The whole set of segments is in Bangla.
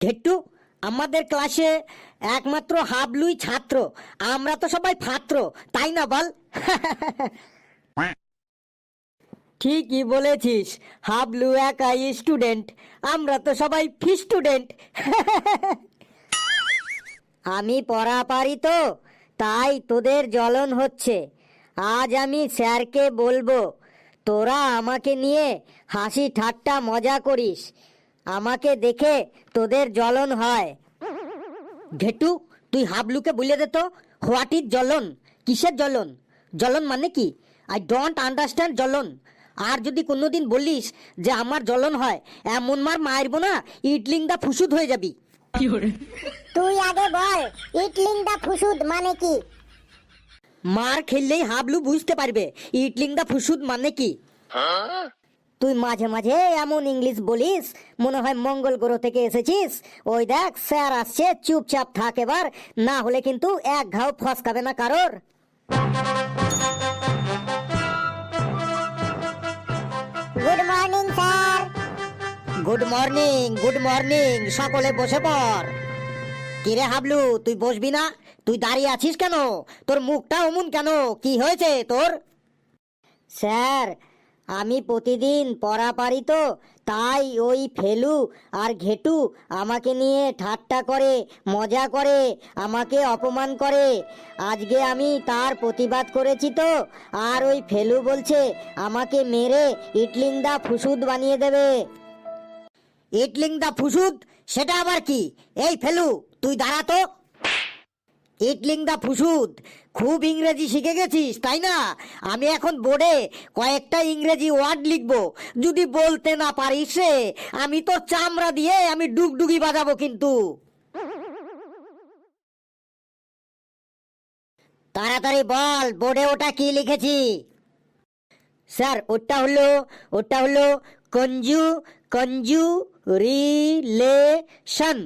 ঘেট্টু আমাদের ক্লাসে একমাত্র হাবলুই ছাত্র। আমরা তো সবাই ফাত্র তাই না বল? ঠিকই বলেছিস হাবলু একাই স্টুডেন্ট আমরা তো সবাই ফি স্টুডেন্ট আমি পড়া পারি তো তাই তোদের জ্বলন হচ্ছে। আজ আমি স্যারকে বলব তোরা আমাকে নিয়ে হাসি ঠাট্টা মজা করিস। আমাকে দেখে তোদের জ্বলন হয়। ঘেটু তুই হাবলুকে বলে দে তো হোয়াট ইজ জ্বলন? কিসের জ্বলন? জ্বলন মানে কি? আই ডোন্ট আন্ডারস্ট্যান্ড জ্বলন। আর যদি কোনোদিন বলিস যে আমার জ্বলন হয় এমন মার মারবো না ইডলিংটা ফুসুদ হয়ে যাবি। তুই আগে বল ইটলিং দা ফুসুদ মানে কি? মার খেললেই হাবলু বুঝতে পারবে ইটলিংটা ফুসুদ মানে কি? তুই মাঝে মাঝে এমন ইংলিশ বলিস মনে হয় মঙ্গল গ্রহ থেকে এসেছিস। ওই দেখ স্যার আসছে চুপচাপ থাক এবার না হলে কিন্তু এক ঘাও ফসকাবে না কারোর। Good morning sir good morning good morning সকলে বসে পড়। কিরে হাবলু তুই বসবি না? তুই দাঁড়িয়ে আছিস কেন? তোর মুখটা অমন কেন? কি হয়েছে তোর? স্যার আমি প্রতিদিন পড়া পারি তো, তাই ওই ফেলু আর ঘেটু আমাকে নিয়ে ঠাট্টা করে, মজা করে, আমাকে অপমান করে। আজকে আমি তার প্রতিবাদ করেছি তো, আর ওই ফেলু বলছে, আমাকে মেরে ইটলিংদা ফুসুদ বানিয়ে দেবে। ইটলিং দা ফুসুদ? সেটা আবার কি? এই ফেলু, তুই দাঁড়া তো। ইটলিং দা ফুসুদ, খুব ইংরেজি শিখে গেছিস, তাই না? আমি এখন বোর্ডে কয়েকটা ইংরেজি ওয়ার্ড লিখব। যদি বলতে না পারিস রে, আমি তো চামড়া দিয়ে আমি ডুগডুগি বাজাবো কিন্তু। তাড়াতাড়ি বল, বোর্ডে ওটা কি লিখেছি? স্যার, ওটা হলো ওটা হলো কঞ্জু কঞ্জু রিলেশন।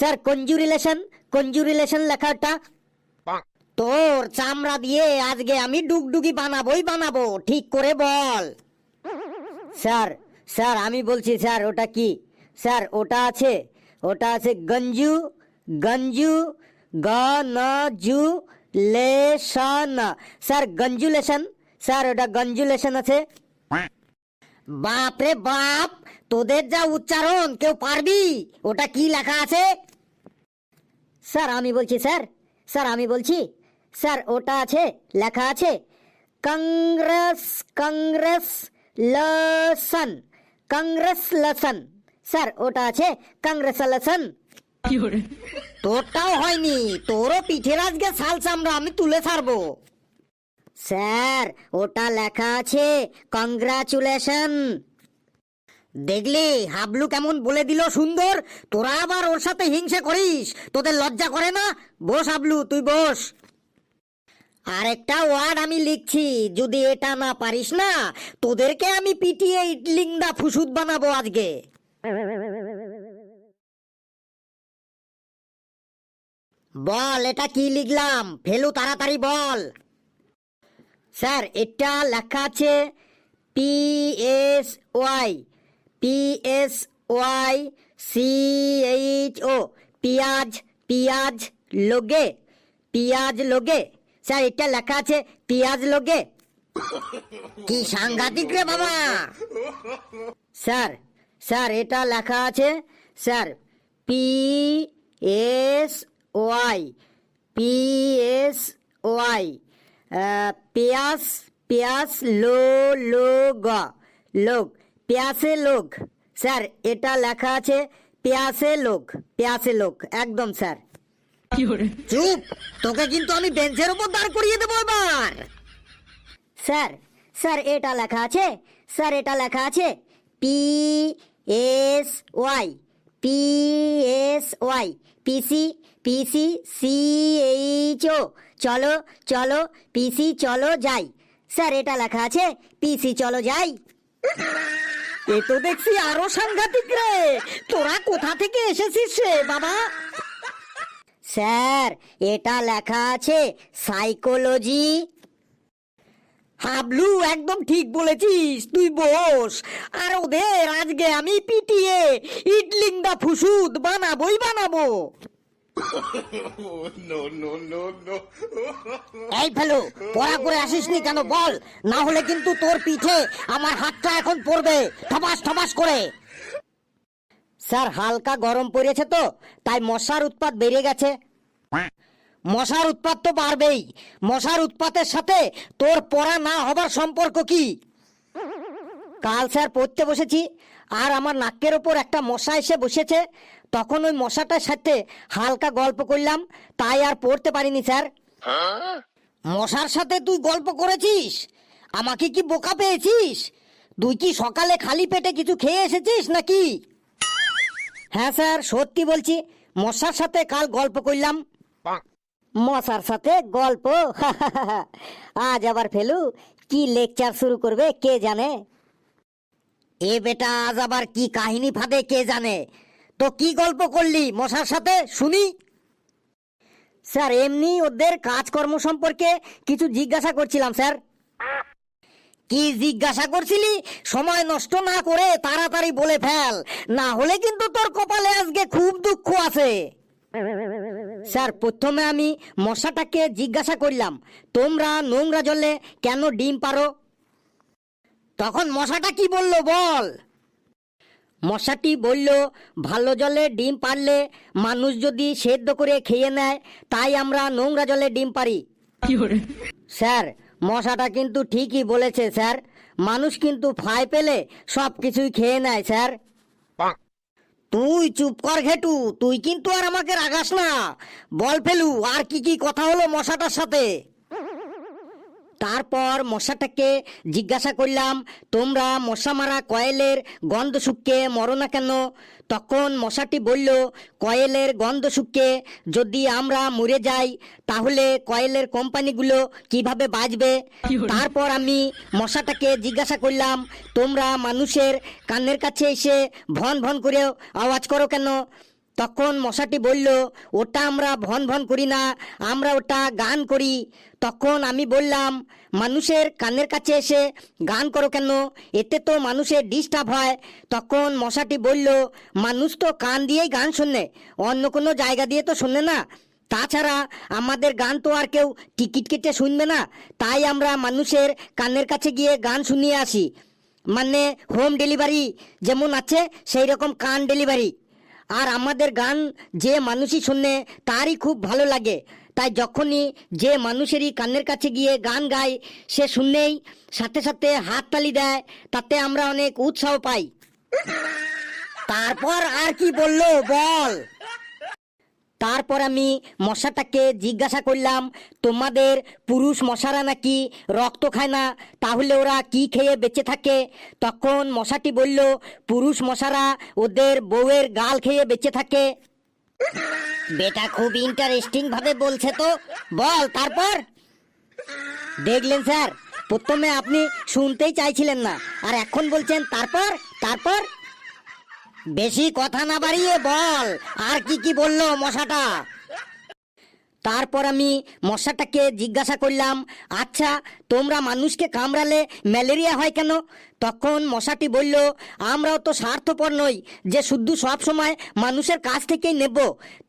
স্যার কঞ্জু রিলেশন কঞ্জু রিলেশন লেখাটা তোর চামড়া দিয়ে আজকে আমি ডুগডুগি বানাবোই বানাবো ঠিক করে বল। স্যার স্যার আমি বলছি স্যার ওটা কি? স্যার ওটা আছে ওটা আছে গঞ্জু গঞ্জু congratulation sir congratulation sir ওটা গঞ্জুলেশন আছে। বাপ রে বাপ তোদের যা উচ্চারণ কেউ পারবি? ওটা কি লেখা আছে? স্যার আমি বলছি স্যার স্যার আমি বলছি স্যার ওটা আছে লেখা আছে কংগ্রেস কংগ্রেস লসন কংগ্রেস লসন। স্যার ওটা আছে কংগ্রেস লসন। তোরটাও হয়নি তোরও পিঠের আজকে শাল চামড়া আমি তুলে ছাড়বো। স্যার ওটা লেখা আছে কংগ্রাচুলেশন। দেখলি, হাবলু কেমন বলে দিল সুন্দর? তোরা আবার ওর সাথে হিংসে করিস। তোদের লজ্জা করে না? বস হাবলু, তুই বস। আরেকটা ওয়ার্ড আমি লিখছি, যদি এটা না পারিস না, তোদেরকে আমি পিটিয়ে ইটলিংদা ফুসুদ বানাবো আজকে। বল, এটা কি লিখলাম? ফেলু, তাড়াতাড়ি বল। স্যার, এটা লেখা আছে P S Y. P S Y C H O পিয়াজ পিয়াজ লোগে পিয়াজ লোগে। স্যার, এটা লেখা আছে পিয়াজ লোগে। কি সাংঘাতিক রে বাবা। স্যার স্যার, এটা লেখা আছে, sir P S Y P S Y পেয়াস পেয়াস লো লো গ লোক পেয়াসে লোক। স্যার এটা লেখা আছে পেয়াসে লোক। পেয়াসে লোক একদম স্যার। চুপ! তোকে কিন্তু আমি বেঞ্চের উপর দাঁড় করিয়ে দেবো এবার! স্যার স্যার এটা লেখা আছে স্যার এটা লেখা আছে P S Y P S Y পিসি পিসি সি এইচ ও। চলো চলো পিসি চলো যাই। স্যার এটা লেখা আছে পিসি চলো যাই। এ তো দেখছি আরও সাংঘাতিক রে। তোরা কোথা থেকে এসেছিস রে, বাবা? স্যার, এটা লেখা আছে সাইকোলজি। হাবলু, একদম ঠিক বলেছিস, তুই বস। আর ওদের আজকে আমি পিটিয়ে, ইডলিং দা ফুসুদ বানাবোই বানাবো. এই ফেলু, পড়া করে আসিসনি কেন বল? না হলে কিন্তু তোর পিঠে আমার হাতটা এখন পড়বে। ঠবাস ঠবাস করে। স্যার, হালকা গরম পড়েছে তো, তাই মশার উৎপাত বেড়ে গেছে। মশার উৎপাত তো বাড়বেই। মশার উৎপাতের সাথে তোর পড়া না হবার সম্পর্ক কি? কাল স্যার পড়তে বসেছি, আর আমার নাকের ওপর একটা মশা এসে বসেছে তখন ওই মশাটার সাথে হালকা গল্প করলাম, তাই আর পড়তে পারিনি, স্যার। মশার সাথে তুই গল্প করেছিস? আমাকে কি বোকা পেয়েছিস? তুই কি সকালে খালি পেটে কিছু খেয়ে এসেছিস নাকি? হ্যাঁ স্যার, সত্যি বলছি, মশার সাথে কাল গল্প করলাম। মশার সাথে গল্প? আজ আবার ফেলু, কি লেকচার শুরু করবে কে জানে? এ বেটা, আজ আবার কি কাহিনী ফাঁদে কে জানে? তো কি গল্প করলি মশার সাথে? শুনি। স্যার, এমনি ওদের কাজকর্ম সম্পর্কে কিছু জিজ্ঞাসা করছিলাম, স্যার। কি জিজ্ঞাসা করছিলি? সময় নষ্ট না করে তাড়াতাড়ি বলে ফেল। না হলে কিন্তু তোর কপালে আজকে খুব দুঃখ আছে। স্যার, প্রথমে আমি মশাটাকে জিজ্ঞাসা করলাম, তোমরা নোংরা জলে কেন ডিম পারো? তখন মশাটা কি বলল, বল। মশাটি বলল ভালো জলে ডিম পারলে মানুষ যদি সেদ্ধ করে খেয়ে নেয় তাই আমরা নোংরা জলে ডিম পারি। স্যার মশাটা কিন্তু ঠিকই বলেছে স্যার। মানুষ কিন্তু ফাই পেলে সব কিছুই খেয়ে নেয় স্যার। তুই চুপ কর ঘেটু তুই কিন্তু আর আমাকে রাগাস না। বল ফেলু আর কি কি কথা হলো মশাটার সাথে? তারপর মশাটাকে জিজ্ঞাসা করলাম তোমরা মশা মারা কয়েলের গন্ধ শুকে মরো না কেন? তখন মশাটি বলল কয়েলের গন্ধ শুকে যদি আমরা মরে যাই তাহলে কয়েলের কোম্পানিগুলো কীভাবে বাঁচবে? তারপর আমি মশাটাকে জিজ্ঞাসা করলাম তোমরা মানুষের কানের কাছে এসে ভন ভন করে আওয়াজ করো কেন? তখন মশাটি বলল, ওটা আমরা ভন ভন করি না, আমরা ওটা গান করি। তখন আমি বললাম, মানুষের কানের কাছে এসে গান করো কেন? এতে তো মানুষের ডিস্টার্ব হয়। তখন মশাটি বলল, মানুষ তো কান দিয়েই গান শোনে, অন্য কোনো জায়গা দিয়ে তো শোনে না। তাছাড়া আমাদের গান তো আর কেউ টিকিট কেটে শুনবে না, তাই আমরা মানুষের কানের কাছে গিয়ে গান শুনিয়ে আসি। মানে হোম ডেলিভারি যেমন আছে সেই রকম কান ডেলিভারি। আর আমাদের গান যে মানুষই শুনে, তারই খুব ভালো লাগে। তাই যখনই যে মানুষেরই কানের কাছে গিয়ে গান গায়, সে শুনেই সাথে সাথে হাত তালি দেয়, তাতে আমরা অনেক উৎসাহ পাই। তারপর আর কি বলল বল। তারপর আমি মশাটাকে জিজ্ঞাসা করলাম, তোমাদের পুরুষ মশারা নাকি রক্ত খায় না? তাহলে ওরা কি খেয়ে বেঁচে থাকে? তখন মশাটি বলল, পুরুষ মশারা ওদের বউয়ের গাল খেয়ে বেঁচে থাকে। বেটা খুব ইন্টারেস্টিং ভাবে বলছে তো। বল, তারপর? দেখলেন স্যার, প্রথমে আপনি শুনতেই চাইছিলেন না, আর এখন বলছেন, তারপর? তারপর? বেশি কথা না বাড়িয়ে বল, আর কি কি বলল মশাটা? তারপর আমি মশাটাকে জিজ্ঞাসা করলাম আচ্ছা তোমরা মানুষকে কামড়ালে ম্যালেরিয়া হয় কেন? তখন মশাটি বলল, আমরাও তো স্বার্থপর নই, যে শুধু সব সময় মানুষের কাছ থেকেই নেব।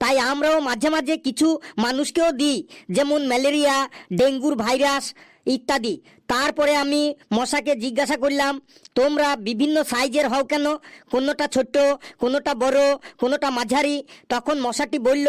তাই আমরাও মাঝে মাঝে কিছু মানুষকেও দিই, যেমন ম্যালেরিয়া, ডেঙ্গুর ভাইরাস ইত্যাদি। তারপরে আমি মশাকে জিজ্ঞাসা করলাম, তোমরা বিভিন্ন সাইজের হও কেন? কোনোটা ছোট, কোনোটা বড়, কোনোটা মাঝারি? তখন মশাটি বলল,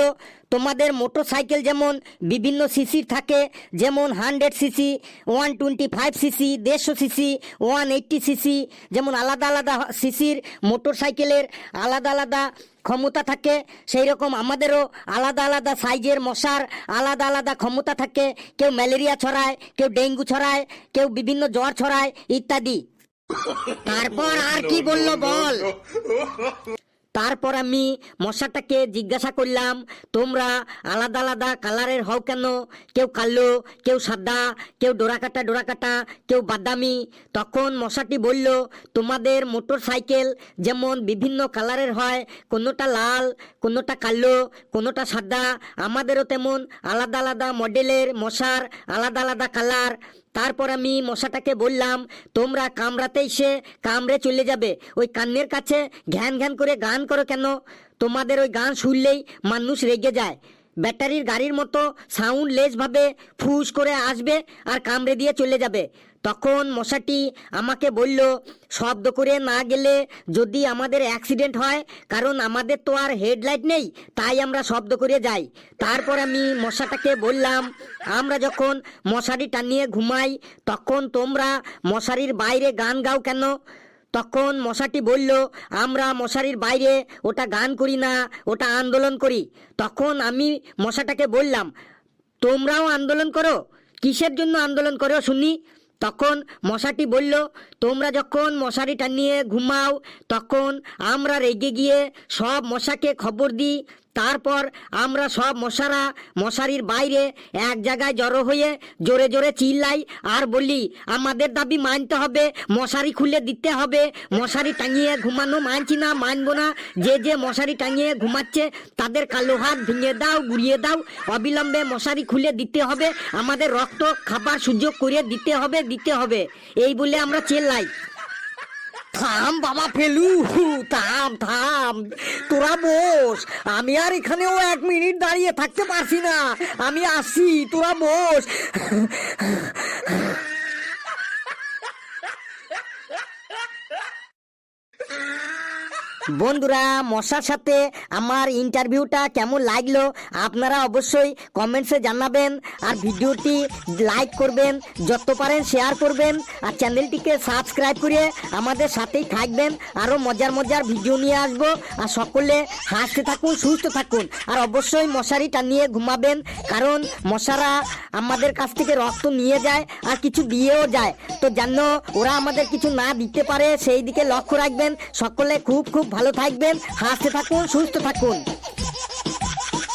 তোমাদের মোটর সাইকেল যেমন বিভিন্ন সিসির থাকে, যেমন hundred CC, one twenty five CC, দেড়শো সিসি, ওয়ান এইট্টি সিসি, যেমন আলাদা আলাদা সিসির মোটর সাইকেলের আলাদা আলাদা ক্ষমতা থাকে সেই রকম আমাদেরও আলাদা আলাদা সাইজের মশার আলাদা আলাদা ক্ষমতা থাকে। কেউ ম্যালেরিয়া ছড়ায়, কেউ ডেঙ্গু ছড়ায়, কেউ বিভিন্ন জ্বর ছড়ায়, ইত্যাদি। তারপর আর কি বলল বল? তারপর আমি মশাটাকে জিজ্ঞাসা করলাম, তোমরা আলাদা আলাদা কালারের হও কেন? কেউ কালো, কেউ সাদা, কেউ ডোরাকাটা ডোরাকাটা, কেউ বাদামি। তখন মশাটি বলল, তোমাদের মোটর সাইকেল যেমন বিভিন্ন কালারের হয়, কোনোটা লাল, কোনোটা কালো, কোনোটা সাদা, আমাদেরও তেমন আলাদা আলাদা মডেলের মশার আলাদা আলাদা কালার। তারপর আমি মশাটাকে বললাম, তোমরা কামড়াতে এসে কামড়ে চলে যাবে। ওই কান্নের কাছে ঘ্যান ঘ্যান করে গান করো কেন? তোমাদের ওই গান শুনলেই মানুষ রেগে যায়। ব্যাটারির গাড়ির মতো সাউন্ড লেসভাবে ফুস করে আসবে আর কামড়ে দিয়ে চলে যাবে। তখন মশাটি আমাকে বলল, শব্দ করে না গেলে যদি আমাদের অ্যাক্সিডেন্ট হয়, কারণ আমাদের তো আর হেডলাইট নেই, তাই আমরা শব্দ করে যাই। তারপর আমি মশাটাকে বললাম, আমরা যখন মশারি টানিয়ে ঘুমাই, তখন তোমরা মশারির বাইরে গান গাও কেন? তখন মশাটি বলল, আমরা মশারির বাইরে ওটা গান করি না, ওটা আন্দোলন করি। তখন আমি মশাটাকে বললাম, তোমরাও আন্দোলন করো? কিসের জন্য আন্দোলন করো শুনি? তখন মশাটি বলল, তোমরা যখন মশারি টানিয়ে ঘুমাও, তখন আমরা রেগে গিয়ে সব মশাকে খবর দিই তারপর আমরা সব মশারা, মশারির বাইরে এক জায়গায় জড়ো হয়ে জোরে জোরে চিল্লাই আর বলি, আমাদের দাবি মানতে হবে, মশারি খুলে দিতে হবে, মশারি টাঙিয়ে ঘুমানো মানছি না, মানবো না। যে যে মশারি টাঙিয়ে ঘুমাচ্ছে, তাদের কালো হাত ভেঙে দাও, গুড়িয়ে দাও। অবিলম্বে মশারি খুলে দিতে হবে, আমাদের রক্ত খাবার সুযোগ করে দিতে হবে দিতে হবে। এই বলে আমরা চেল্লাই। থাম বাবা ফেলু থাম থাম। তোরা বস, আমি আর এখানেও এক মিনিট দাঁড়িয়ে থাকতে পারছি না। আমি আসি, তোরা বস। বন্ধুরা, মশার সাথে আমার ইন্টারভিউটা কেমন লাগল আপনারা অবশ্যই কমেন্টসে জানাবেন আর ভিডিওটি লাইক করবেন, যত পারেন শেয়ার করবেন আর চ্যানেলটিকে সাবস্ক্রাইব করে আমাদের সাথেই থাকবেন। আরও মজার মজার ভিডিও নিয়ে আসব আর সকলে হাসতে থাকুন, সুস্থ থাকুন আর অবশ্যই মশারি টানিয়ে ঘুমাবেন কারণ মশারা আমাদের কাছ থেকে রক্ত নিয়ে যায় আর কিছু দিয়েও যায়। তো যেন ওরা আমাদের কিছু না দিতে পারে, সেই দিকে লক্ষ্য রাখবেন। সকলে খুব খুব ভালো থাকবেন হাসতে থাকুন সুস্থ থাকুন।